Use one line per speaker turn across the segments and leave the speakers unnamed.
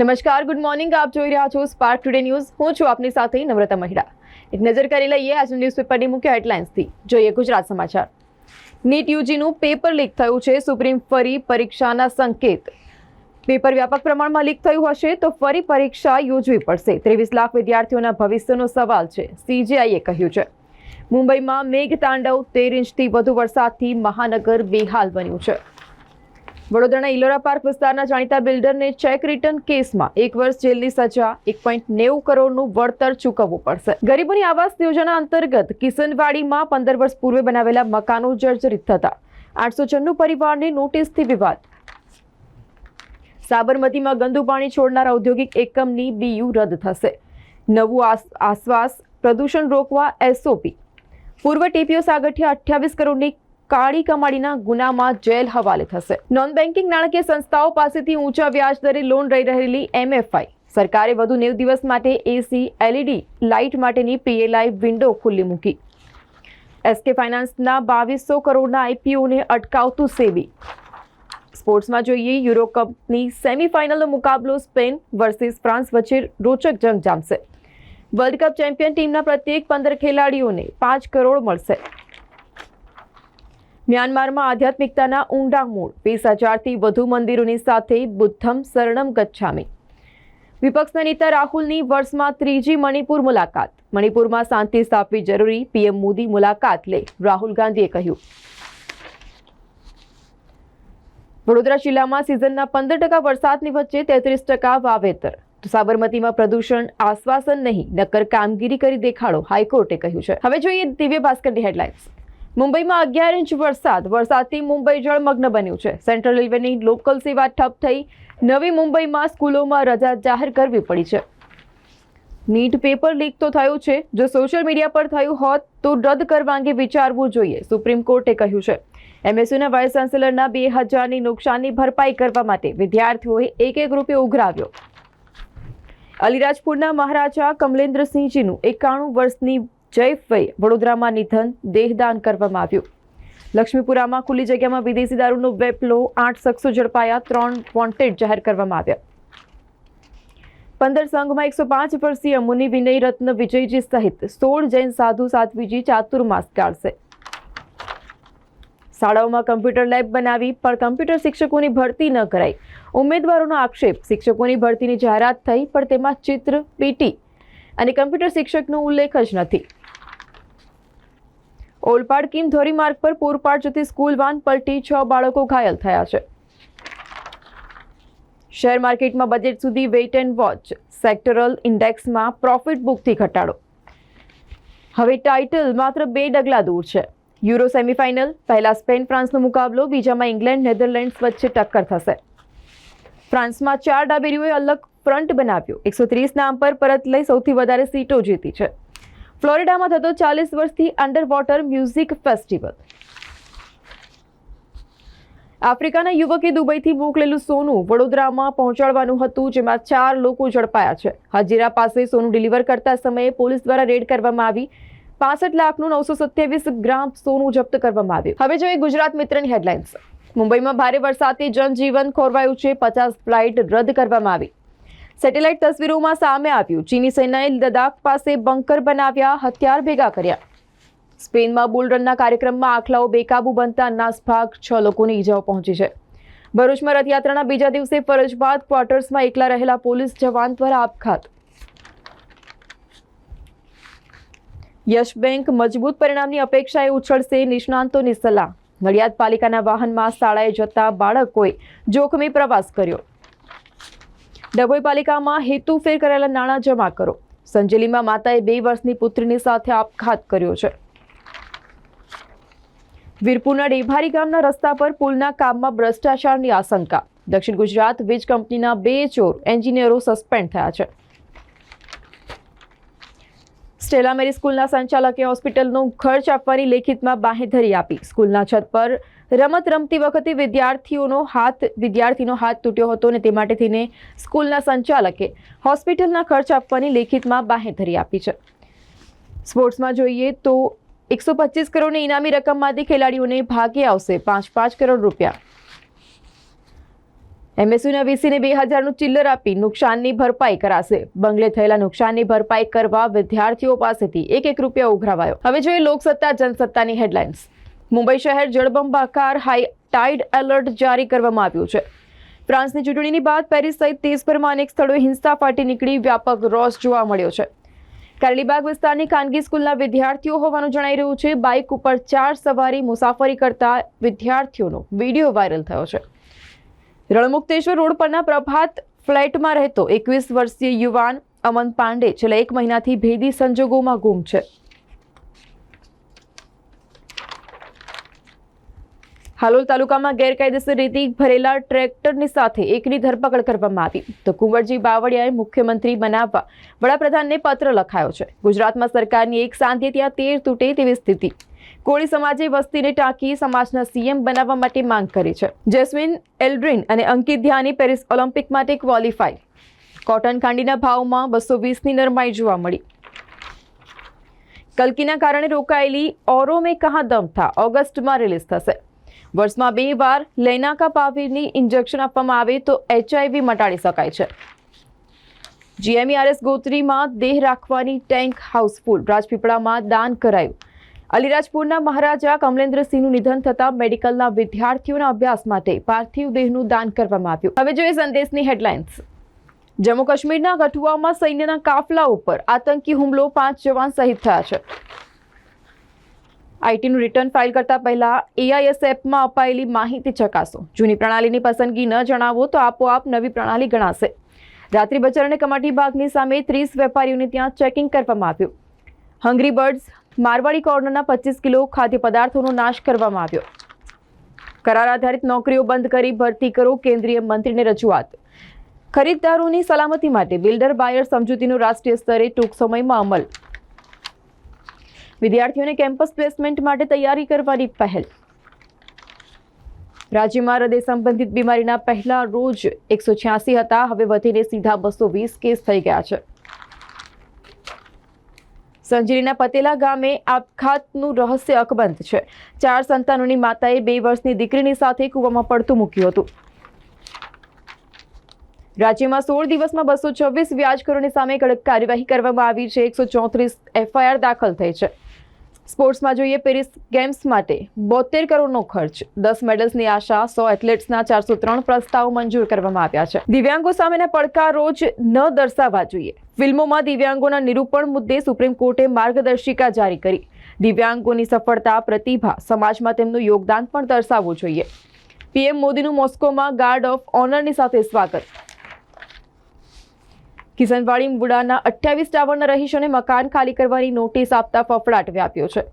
નમસ્કાર, good morning, આપ જોઈ રહ્યા છો સ્પાર્ક ટુડે ન્યૂઝ હું છું આપની સાથે નમ્રતા મહિડા. એક નજર કરી લઈએ આજના ન્યૂઝપેપરની મુખ્ય હેડલાઇન્સથી જોઈએ ગુજરાત સમાચાર. નીટ યુજીનું પેપર લીક થયું છે. સુપ્રીમ ફરી પરીક્ષાના સંકેત. પેપર વ્યાપક પ્રમાણમાં લીક થયું હશે તો ફરી પરીક્ષા યોજવી પડશે. ત્રેવીસ લાખ વિદ્યાર્થીઓના ભવિષ્યનો સવાલ છે. સીજીઆઈએ કહ્યું છે. મુંબઈમાં મેઘ તાંડવ તેર ઇંચથી વધુ વરસાદથી મહાનગર બેહાલ બન્યું છે. વડોદરાના ઇલોરા પાર્ક વિસ્તારના જાણીતા બિલ્ડરને ચેક રિટર્ન કેસમાં એક વર્ષ જેલની સજા, એક પોઈન્ટ નેવું કરોડનું વળતર ચૂકવવું પડશે. ગરીબોની આવાસ યોજના અંતર્ગત કિશનવાડીમાં પંદર વર્ષ પૂર્વે બનાવેલા મકાનો જર્જરિત થતા. આઠસો છન્નું પરિવારને નોટિસથી વિવાદ. સાબરમતીમાં ગંદુ પાણી છોડનાર ઔદ્યોગિક એકમની બીયુ રદ થશે. નવું આશ્વાસ પ્રદૂષણ રોકવા એસઓપી. પૂર્વ ટીપીઓ સાગઠિયા અઠ્યાવીસ કરોડની કાળી કમાડીના ગુનામાં જેલ હવાલે થશે નોન બેન્કિંગ નાણાકીય સંસ્થાઓ પાસેથી ઊંચા વ્યાજ દરે લોન લઈ રહેલી એમએફઆઈ સરકારે વધુ નેવ દિવસ માટે એસી એલઈડી લાઇટ માટેની પીએલઆઈ વિન્ડો ખુલ્લી મૂકી એસકે ફાઇનાન્સના બાવીસો કરોડના આઈપીઓને અટકાવતું સેબી સ્પોર્ટ્સમાં જોઈએ યુરો કપની સેમીફાઇનલનો મુકાબલો સ્પેન વર્સિસ ફ્રાન્સ વચ્ચે રોચક જંગ જામશે વર્લ્ડ કપ ચેમ્પિયન ટીમના પ્રત્યેક પંદર ખેલાડીઓને પાંચ કરોડ મળશે મ્યાનમારમાં આધ્યાત્મિકતાના ઊંડા મૂળ, વીસ હજારથી વધુ મંદિરોની સાથે બુદ્ધમ શરણમ ગચ્છામી. વિપક્ષના નેતા રાહુલની વર્ષમાં ત્રીજી મણિપુર મુલાકાત. મણિપુરમાં શાંતિ સ્થાપવી જરૂરી પીએમ મોદી મુલાકાત લે, રાહુલ ગાંધીએ કહ્યું. વડોદરા જિલ્લામાં સિઝનના પંદર ટકા વરસાદની વચ્ચે તેત્રીસ ટકા વાવેતર. સાબરમતીમાં પ્રદૂષણ, આશ્વાસન નહીં, નક્કર કામગીરી કરી દેખાડો, હાઈકોર્ટે કહ્યું છે. હવે જોઈએ દિવ્ય ભાસ્કરની હેડલાઇન્સ મુંબઈમાં અગિયાર ઇંચ વરસાદ. વરસાદથી મુંબઈ જળમગ્ન બન્યું છે. સેન્ટ્રલ રેલવેની લોકલ સેવા ઠપ થઈ નવી મુંબઈમાં સ્કૂલોમાં રજા જાહેર કરવી પડી છે. નીટ પેપર લીક તો થયું છે. જો સોશિયલ મીડિયા પર થયું હોત તો રદ કરવા અંગે વિચારવું જોઈએ, સુપ્રીમ કોર્ટે કહ્યું છે. એમએસયુના વાઇસ ચાન્સેલરના બે હજારની નુકસાનની ભરપાઈ કરવા માટે વિદ્યાર્થીઓએ એક એક રૂપિયો ઉઘરાવ્યો. અલીરાજપુરના મહારાજા કમલેન્દ્રસિંહજીનું એકાણું વર્ષની જયફઈ વડોદરામાં નિધન, દેહદાન કરવામાં આવ્યું. લક્ષ્મીપુરામાં ખુલ્લી જગ્યામાં વિદેશી દારૂનો વેપલો, આઠ શખ્સો ઝડપાયા, ત્રણ વોન્ટેડ જાહેર કરવામાં આવ્યા. પંદર સંઘમાં એકસો પાંચ વર્ષીય મુનિ વિનય રત્ન વિજયજી સહિત સોળ જૈન સાધુ સાધ્વીજી ચાતુર્માસ કાઢશે શાળાઓમાં કમ્પ્યુટર લેબ બનાવી, પણ કમ્પ્યુટર શિક્ષકોની ભરતી ન કરાઈ. ઉમેદવારોનો આક્ષેપ, શિક્ષકોની ભરતીની જાહેરાત થઈ, પણ તેમાં ચિત્ર, પીટી અને કમ્પ્યુટર શિક્ષકનો ઉલ્લેખ જ નથી. ઓલપાડ કિમ ધોરીમાર્ગ પર પૂરપાડ જતી સ્કૂલ વાન પલટી છ બાળકો ઘાયલ થયા છે. શેર માર્કેટમાં બજેટ સુધી વેઇટ એન્ડ વોચ. સેક્ટરલ ઇન્ડેક્સમાં પ્રોફિટ બુકથી ઘટાડો. હવે ટાઇટલ, માત્ર બે ડગલા દૂર છે. યુરો સેમિફાઇનલ, પહેલા સ્પેન, ફ્રાન્સનો મુકાબલો, બીજામાં ઇંગ્લેન્ડ, નેધરલેન્ડ્સ વચ્ચે ટક્કર થશે. ફ્રાન્સમાં ચાર ડાબેરીઓએ અલગ ફ્રન્ટ બનાવ્યો. એકસો ત્રીસ નામ પર પરત લઈ સૌથી વધારે સીટો જીતી છે. ફ્લોરિડામાં થતો ચાલીસ વર્ષથી અંડર વોટર મ્યુઝિક ફેસ્ટિવલ આફ્રિકાના યુવકે દુબઈથી મોકલેલું સોનું વડોદરામાં પહોંચાડવાનું હતું, જેમાં ચાર લોકો ઝડપાયા છે. હજીરા પાસે સોનું ડિલિવર કરતા સમયે પોલીસ દ્વારા રેડ કરવામાં આવી. પાસઠ લાખનું નવસો સત્યાવીસ ગ્રામ સોનું જપ્ત કરવામાં આવ્યું. હવે જોઈએ ગુજરાત મિત્રની હેડલાઇન્સ મુંબઈમાં ભારે વરસાદથી જનજીવન ખોરવાયું છે. પચાસ ફ્લાઇટ રદ કરવામાં આવી. સેટેલાઇટ તસવીરોમાં સામે આવ્યું. ચીની સેનાએ લદ્દાખ પાસે બંકર બનાવ્યા, હથિયાર ભેગા કર્યા. સ્પેનમાં બુલ રનના કાર્યક્રમમાં આખલાઓ બેકાબુ બનતા નાસભાગ છ લોકોની ઈજાઓ પહોંચી છે. ભરૂચમાં રથયાત્રાના બીજા દિવસે ફરજ બાદ ક્વાર્ટર્સમાં એકલા રહેલા પોલીસ જવાન દ્વારા આપઘાત. યશ બેંક મજબૂત પરિણામની અપેક્ષાએ ઉછળશે નિષ્ણાંતોની સલાહ. નડિયાદ પાલિકાના વાહનમાં શાળાએ જતા બાળકોએ જોખમી પ્રવાસ કર્યો. ડભોઈ પાલિકામાં હેતુફેર કરેલા નાણાં જમા કરો. સંજેલીમાં માતાએ બે વર્ષની પુત્રીની સાથે આપઘાત કર્યો છે. વીરપુરના ડેભારી ગામના રસ્તા પર પુલના કામમાં ભ્રષ્ટાચારની આશંકા. દક્ષિણ ગુજરાત વીજ કંપનીના બે ચોર એન્જિનિયરો સસ્પેન્ડ થયા છે. સ્ટેલા મેરી સ્કૂલના સંચાલકે હોસ્પિટલનો ખર્ચ આપવાની લેખિતમાં બાહેધરી આપી. સ્કૂલના છત પર રમત રમતી વખતે વિદ્યાર્થીઓનો હાથ, વિદ્યાર્થીનો હાથ તૂટ્યો હતો અને તે માટે થઈને સ્કૂલના સંચાલકે હોસ્પિટલના ખર્ચ આપવાની લેખિતમાં બાહેધરી આપી છે. સ્પોર્ટ્સમાં જોઈએ તો એકસો પચીસ કરોડની ઇનામી રકમમાંથી ખેલાડીઓને ભાગે આવશે પાંચ પાંચ કરોડ રૂપિયા. એમએસયુના વીસીને બે હજારનું ચિલ્લર આપી નુકસાનની ભરપાઈ કરાશે. બંગલે થયેલા નુકસાનની ભરપાઈ કરવા વિદ્યાર્થીઓ પાસેથી એક એક રૂપિયા ઉઘરાવાયો. હવે જોઈએ લોકસત્તા, જનસત્તાની હેડલાઇન્સ. મુંબઈ શહેર જળબંબાકાર હાઈ ટાઇડ એલર્ટ જારી કરવામાં આવ્યું છે. ફ્રાન્સની ચૂંટણીની બાદ પેરિસ સહિત દેશભરમાં અનેક સ્થળોએ હિંસા ફાટી નીકળી વ્યાપક રોષ જોવા મળ્યો છે. કારલીબાગ વિસ્તારની ખાનગી સ્કૂલના વિદ્યાર્થીઓ હોવાનું જણાઈ રહ્યું છે. બાઇક ઉપર ચાર સવારી મુસાફરી કરતા વિદ્યાર્થીઓનો વીડિયો વાયરલ થયો છે. રણમુક્તેશ્વર રોડ પરના પ્રભાત ફ્લેટમાં રહેતો એકવીસ વર્ષીય યુવાન અમન પાંડે છેલ્લા એક મહિનાથી ભેદી સંજોગોમાં ગુમ છે. હાલોલ તાલુકામાં ગેરકાયદેસર રીતે ભરેલા ટ્રેક્ટરની સાથે એકની ધરપકડ કરવામાં આવી. તો કુંવરજી બાવળિયાએ મુખ્યમંત્રી બનાવવા વડાપ્રધાનને પત્ર લખાયો છે. ગુજરાતમાં સરકારની એક સાંધે ત્યાં તેર તૂટે તેવી સ્થિતિ. કોળી સમાજે વસ્તીને ટાંકી સમાજના સીએમ બનાવવા માટે માંગ કરી છે. જેસ્મિન, એલ્ડ્રિન અને અંકિત ધ્યાની પેરિસ ઓલિમ્પિક માટે ક્વોલિફાય. કોટન ખાંડીના ભાવમાં બસો વીસની નરમાઈ જોવા મળી. કલ્કીના કારણે રોકાયેલી ઓરો મેં કહા દમ થા, ઓગસ્ટમાં રિલીઝ થશે. વર્ષમાં બે વાર લૈનાકા પાવીરની ઇન્જેક્શન આપવામાં આવે તો એચઆઈવી મટાડી શકાય છે. જીએમઈઆરએસ ગોત્રીમાં દેહ રાખવાની ટેન્ક હાઉસફુલ, રાજપીપળામાં દાન કરાયું. અલીરાજપુરના મહારાજા કમલેન્દ્રસિંહનું નિધન થતાં મેડિકલના વિદ્યાર્થીઓના અભ્યાસ માટે પાર્થિવ દેહનું દાન કરવામાં આવ્યું. હવે જોઈએ સંદેશની હેડલાઇન્સ. જમ્મુ કાશ્મીરના કઠુઆમાં સૈન્યના કાફલા ઉપર આતંકી હુમલો પાંચ જવાન શહીદ થયા છે. આઈટીનું રિટર્ન ફાઇલ કરતા પહેલા એઆઈએસ એપમાં અપાયેલી માહિતી ચકાસો. જૂની પ્રણાલીની પસંદગી ન જણાવો તો આપોઆપ નવી પ્રણાલી ગણાશે. રાત્રિ બજાર અને કમાટી બાગની સામે ત્રીસ વેપારીઓને ત્યાં ચેકિંગ કરવામાં આવ્યું. હંગ્રી બર્ડ્સ મારવાડી કોર્નરના પચીસ કિલો ખાદ્ય પદાર્થોનો નાશ કરવામાં આવ્યો. કરાર આધારિત નોકરીઓ બંધ કરી ભરતી કરો કેન્દ્રીય મંત્રીને રજૂઆત. ખરીદદારોની સલામતી માટે બિલ્ડર બાયર સમજૂતીનો રાષ્ટ્રીય સ્તરે ટૂંક સમયમાં અમલ. વિદ્યાર્થીઓને કેમ્પસ પ્લેસમેન્ટ માટે તૈયારી કરવાની પહેલ. રાજ્યમાં હૃદય સંબંધિત બીમારીના પહેલા રોજ એકસો હતા, હવે વધીને સીધા બસો વીસ કેસ થઈ ગયા છે. સંજરીના પતેલા ગામે આપઘાતનું રહસ્ય અકબંધ છે. ચાર સંતાનોની માતાએ બે વર્ષની દીકરીની સાથે કૂવામાં પડતું મૂક્યું હતું. રાજ્યમાં સોળ દિવસમાં બસો છવ્વીસ વ્યાજખોરોની સામે કડક કાર્યવાહી કરવામાં આવી છે. એકસો ચોત્રીસ એફઆઈઆર દાખલ થઈ છે. સ્પોર્ટ્સમાં જોઈએ પેરિસ ગેમ્સ માટે બોતેર કરોડનો ખર્ચ. દસ મેડલ્સની આશા, સો એથ્લેટ્સના ચારસો ત્રણ પ્રસ્તાવ મંજૂર કરવામાં આવ્યા છે. દિવ્યાંગો સામેના પડકારો જ ન દર્શાવવા જોઈએ. ફિલ્મોમાં દિવ્યાંગોના નિરૂપણ મુદ્દે સુપ્રીમ કોર્ટે માર્ગદર્શિકા જારી કરી. દિવ્યાંગોની સફળતા, પ્રતિભા, સમાજમાં તેમનું યોગદાન પણ દર્શાવવું જોઈએ. પીએમ મોદીનું મોસ્કોમાં ગાર્ડ ઓફ ઓનરની સાથે સ્વાગત. કિસનવાડી મુડાના અઠ્યાવીસ ટાવરના રહીશોને મકાન ખાલી કરવાની નોટિસ આપતા ફફડાટ વ્યાપ્યો છે.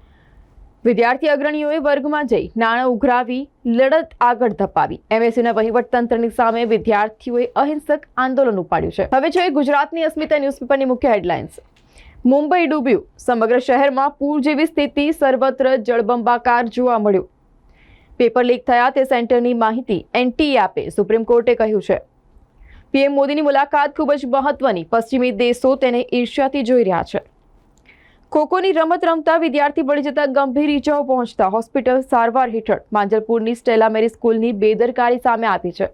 વિદ્યાર્થી અગ્રણીઓએ વર્ગમાં જઈ નાણાં ઉઘરાવી, લડત આગળ ધપાવી. એમએસસીના વહીવટતંત્રની સામે વિદ્યાર્થીઓએ અહિંસક આંદોલન ઉપાડ્યું છે. હવે જોઈએ ગુજરાતની અસ્મિતા ન્યૂઝપેપરની મુખ્ય હેડલાઇન્સ. મુંબઈ ડૂબ્યું. સમગ્ર શહેરમાં પૂર જેવી સ્થિતિ સર્વત્ર જળબંબાકાર જોવા મળ્યું. પેપર લીક થયા તે સેન્ટરની માહિતી એનટીએ આપે સુપ્રીમ કોર્ટે કહ્યું છે. પીએમ મોદીની મુલાકાત ખૂબ જ મહત્વની. પશ્ચિમી દેશો તેને ઈર્ષ્યાથી જોઈ રહ્યા છે. ખોખોની રમત રમતા વિદ્યાર્થી બળી જતા ગંભીર ઈજાઓ પહોંચતા હોસ્પિટલ સારવાર હેઠળ માંજલપુરની સ્ટેલા મેરી સ્કૂલની બેદરકારી સામે આવી છે.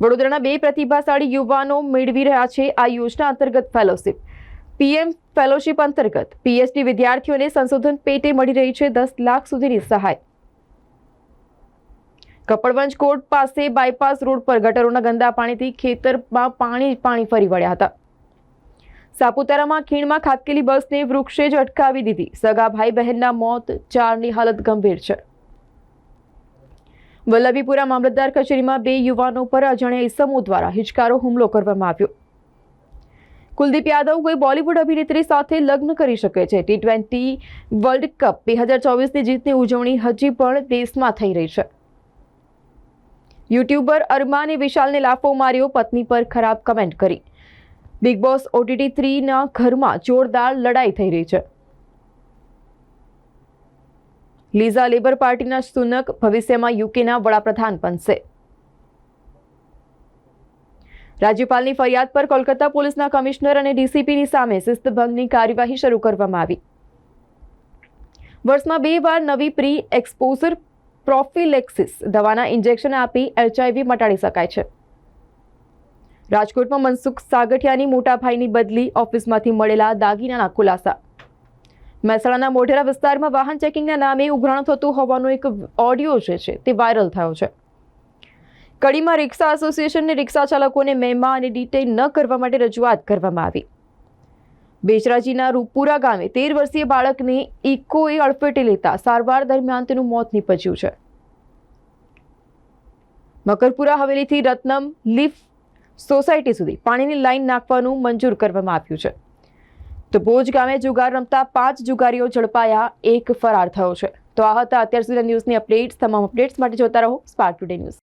વડોદરાના બે પ્રતિભાશાળી યુવાનો મેળવી રહ્યા છે આ યોજના અંતર્ગત ફેલોશિપ. પીએમ ફેલોશિપ અંતર્ગત પીએચડી વિદ્યાર્થીઓને સંશોધન પેટે મળી રહી છે દસ લાખ સુધીની સહાય. કપડવંજ કોર્ટ પાસે બાયપાસ રોડ પર ગટરોના ગંદા પાણીથી ખેતરમાં પાણી પાણી ફરી વળ્યા હતા. સાપુતારામાં ખીણમાં ખાબકેલી બસને વૃક્ષે જ અટકાવી દીધી. સગા ભાઈ બહેનના મોત ચારની હાલત ગંભીર છે. વલ્લભીપુરા મામલતદાર કચેરીમાં બે યુવાનો પર અજાણ્યા ઇસમો દ્વારા હિચકારો હુમલો કરવામાં આવ્યો. કુલદીપ યાદવ કોઈ બોલિવૂડ અભિનેત્રી સાથે લગ્ન કરી શકે છે. ટી ટ્વેન્ટી વર્લ્ડ કપ બે હજાર ચોવીસની જીતની ઉજવણી હજી પણ દેશમાં થઈ રહી છે. યુટ્યુબર અરમાને વિશાલને લાફો માર્યો, પત્ની પર ખરાબ કમેન્ટ કરી. બિગ બોસ ઓટીટી થ્રીના ઘરમાં જોરદાર લડાઈ થઈ રહી છે. લીઝા લેબર પાર્ટીના સુનક ભવિષ્યમાં યુકેના વડાપ્રધાન બનશે. રાજ્યપાલની ફરિયાદ પર કોલકાતા પોલીસના કમિશનર અને ડીસીપીની સામે શિસ્તભંગની કાર્યવાહી શરૂ કરવામાં આવી. વર્ષમાં બે વાર નવી પ્રી એક્સપોઝર પ્રોફિલેક્સિસ દવાના ઇન્જેક્શન આપી એચઆઈવી મટાડી શકાય છે. રાજકોટમાં મનસુખ સાગઠિયાની મોટા ભાઈની બદલી ઓફિસમાંથી મળેલા દાગીનાના ખુલાસા. મહેસાણાના મોઢેરા વિસ્તારમાં વાહન ચેકિંગના નામે ઉઘરાણું થતું હોવાનો એક ઓડિયો જે છે તે વાયરલ થયો છે. કડીમાં રિક્ષા એસોસિએશનને રિક્ષા ચાલકોને મેમા અને ડિટેઇન ન કરવા માટે રજૂઆત કરવામાં આવી. બેચરાજીના રૂપુરા ગામે તેર વર્ષીય બાળકને ઇકોએ અડફેટે લેતા સારવાર દરમિયાન તેનું મોત નીપજ્યું છે. મકરપુરા હવેલીથી રત્નમ લીફ સોસાયટી સુધી પાણીની લાઇન નાખવાનું મંજૂર કરવામાં આવ્યું છે. તો ભોજ ગામે જુગાર રમતા પાંચ જુગારીઓ ઝડપાયા, એક ફરાર થયો છે. તો આ હતા અત્યાર સુધીના ન્યૂઝની અપડેટ્સ. તમામ અપડેટ્સ માટે જોતા રહો સ્પાર્ક ટુડે ન્યૂઝ.